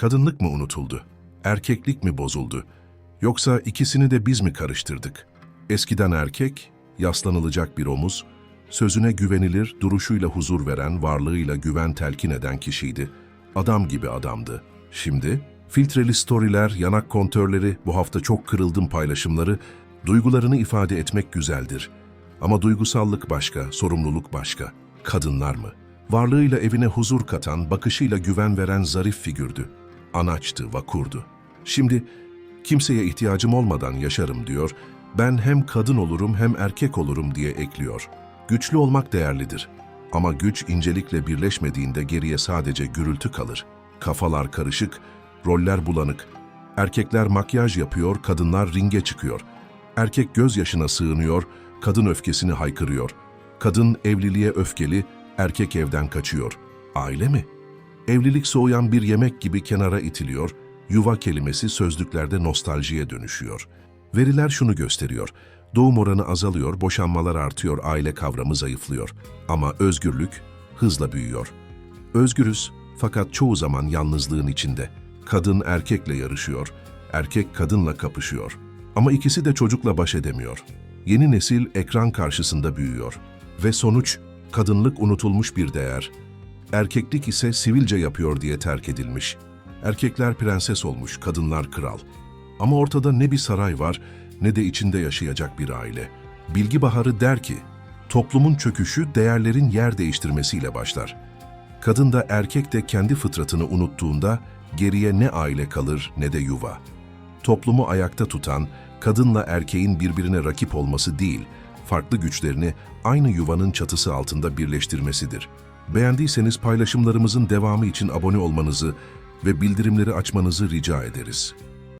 Kadınlık mı unutuldu? Erkeklik mi bozuldu? Yoksa ikisini de biz mi karıştırdık? Eskiden erkek, yaslanılacak bir omuz, sözüne güvenilir, duruşuyla huzur veren, varlığıyla güven telkin eden kişiydi. Adam gibi adamdı. Şimdi, filtreli storyler, yanak kontörleri, bu hafta çok kırıldım paylaşımları, duygularını ifade etmek güzeldir. Ama duygusallık başka, sorumluluk başka. Kadınlar mı? Varlığıyla evine huzur katan, bakışıyla güven veren zarif figürdü. Anaçtı, vakurdu. Şimdi kimseye ihtiyacım olmadan yaşarım diyor, ben hem kadın olurum hem erkek olurum diye ekliyor. Güçlü olmak değerlidir. Ama güç incelikle birleşmediğinde geriye sadece gürültü kalır. Kafalar karışık, roller bulanık. Erkekler makyaj yapıyor, kadınlar ringe çıkıyor. Erkek gözyaşına sığınıyor, kadın öfkesini haykırıyor. Kadın evliliğe öfkeli, erkek evden kaçıyor. Aile mi? Evlilik soğuyan bir yemek gibi kenara itiliyor, yuva kelimesi sözlüklerde nostaljiye dönüşüyor. Veriler şunu gösteriyor. Doğum oranı azalıyor, boşanmalar artıyor, aile kavramı zayıflıyor. Ama özgürlük hızla büyüyor. Özgürüz fakat çoğu zaman yalnızlığın içinde. Kadın erkekle yarışıyor, erkek kadınla kapışıyor. Ama ikisi de çocukla baş edemiyor. Yeni nesil ekran karşısında büyüyor. Ve sonuç, kadınlık unutulmuş bir değer. Erkeklik ise sivilce yapıyor diye terk edilmiş. Erkekler prenses olmuş, kadınlar kral. Ama ortada ne bir saray var ne de içinde yaşayacak bir aile. Bilgi Baharı der ki, toplumun çöküşü değerlerin yer değiştirmesiyle başlar. Kadın da erkek de kendi fıtratını unuttuğunda geriye ne aile kalır ne de yuva. Toplumu ayakta tutan, kadınla erkeğin birbirine rakip olması değil, farklı güçlerini aynı yuvanın çatısı altında birleştirmesidir. Beğendiyseniz paylaşımlarımızın devamı için abone olmanızı ve bildirimleri açmanızı rica ederiz.